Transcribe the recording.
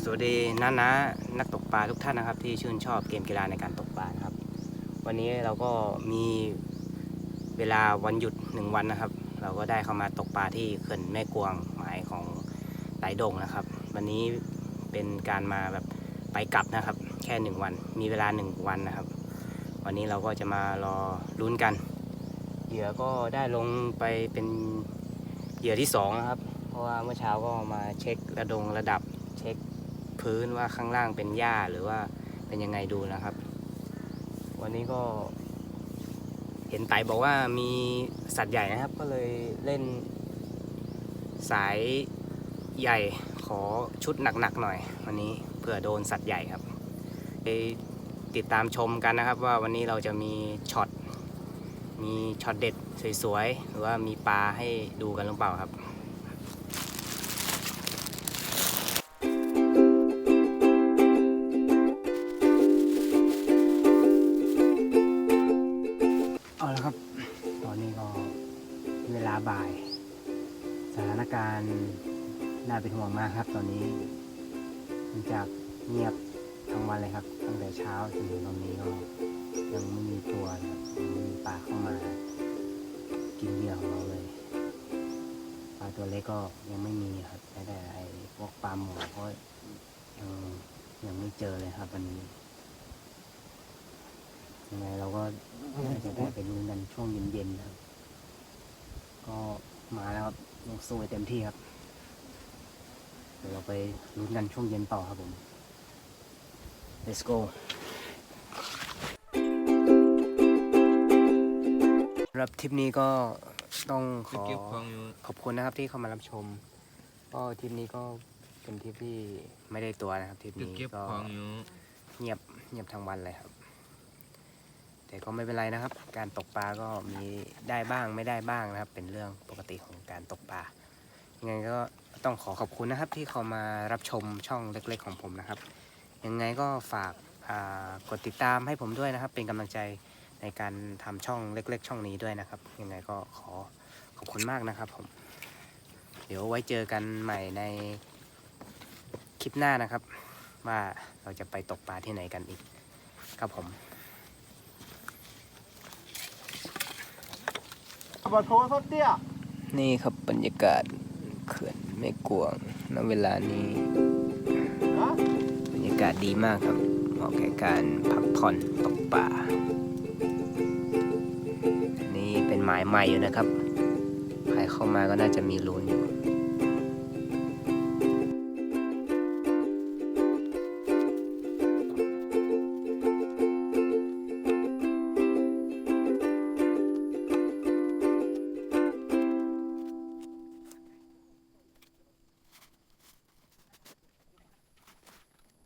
สวัสดีน้านะนักตกปลาทุกท่านนะครับ ที่ชื่นชอบเกมกีฬาในการตกปลานะครับ วันนี้เราก็มีเวลาวันหยุดหนึ่งวันนะครับ เราก็ได้เข้ามาตกปลาที่เขื่อนแม่กวงหมายของไตดงนะครับ วันนี้เป็นการมาแบบไปกลับนะครับ แค่หนึ่งวัน มีเวลาหนึ่งวันนะครับ วันนี้เราก็จะมารอลุ้นกันเหยื่อก็ได้ลงไปเป็นเหยื่อที่สองนะครับ เพราะว่าเมื่อเช้าก็มาเช็คระดงระดับเช็ค พื้นว่าข้างล่างเป็นหญ้าหรือว่าเป็นยังไงดูนะครับ วันนี้ก็ เห็นไต่บอกว่ามีสัตว์ใหญ่นะครับ ก็เลยเล่นสายใหญ่ขอชุดหนักๆหน่อย วันนี้เผื่อโดนสัตว์ใหญ่ครับไปติดตามชมกันนะครับ ว่าวันนี้เราจะมีช็อตมีช็อตเด็ดสวยๆหรือว่ามีปลาให้ดูกันหรือเปล่าครับ บ่าย สถานการณ์น่าเป็นห่วงมากครับ ตอนนี้เนื่องจากเงียบทั้งวันเลยครับ ตั้งแต่เช้าจนถึงตอนนี้ก็ยังไม่มีตัวครับยังไม่มีปลาเข้ามา กินเหยื่อของเราเลยปลาตัวเล็กก็ยังไม่มีครับแม้แต่ไอ้พวกปลาหมอก็ยังยังไม่เจอเลยครับวันนี้ยังไงเราก็จะได้ไปดูกันช่วงเย็นๆครับ ก็มาแล้วครับยังสู้เต็มที่ครับ เดี๋ยวเราไปลุ้นกันช่วงเย็นต่อครับผม let's go รับทริปนี้ก็ต้องขอขอบคุณนะครับที่เข้ามารับชม ก็ทริปนี้ก็เป็นทริปที่ไม่ได้ตัวนะครับทริปนี้เก็เงียบเงียบทั้งวันเลยครับ แต่ก็ไม่เป็นไรนะครับ การตกปลาก็มีได้บ้างไม่ได้บ้างนะครับ เป็นเรื่องปกติของการตกปลายังไงก็ต้องขอขอบคุณนะครับ ที่เขามารับชมช่องเล็ก ๆ ของผมนะครับ ยังไงก็ฝากกดติดตามให้ผมด้วยนะครับ เป็นกำลังใจในการทำช่องเล็ก ๆ ช่องนี้ด้วยนะครับ ยังไงก็ขอขอบคุณมากนะครับผม เดี๋ยวไว้เจอกันใหม่ในคลิปหน้านะครับ ว่าเราจะไปตกปลาที่ไหนกันอีกครับผม บอโทษเตี้ยนี่ครับบรรยากาศเขื่อนแม่กวงณเวลานี้นะบรรยากาศดีมากครับ เหมาะแก่การพักผ่อนตกปลาอันนี่เป็นหมายใหม่อยู่นะครับใครเข้ามาก็น่าจะมีลุ้นอยู่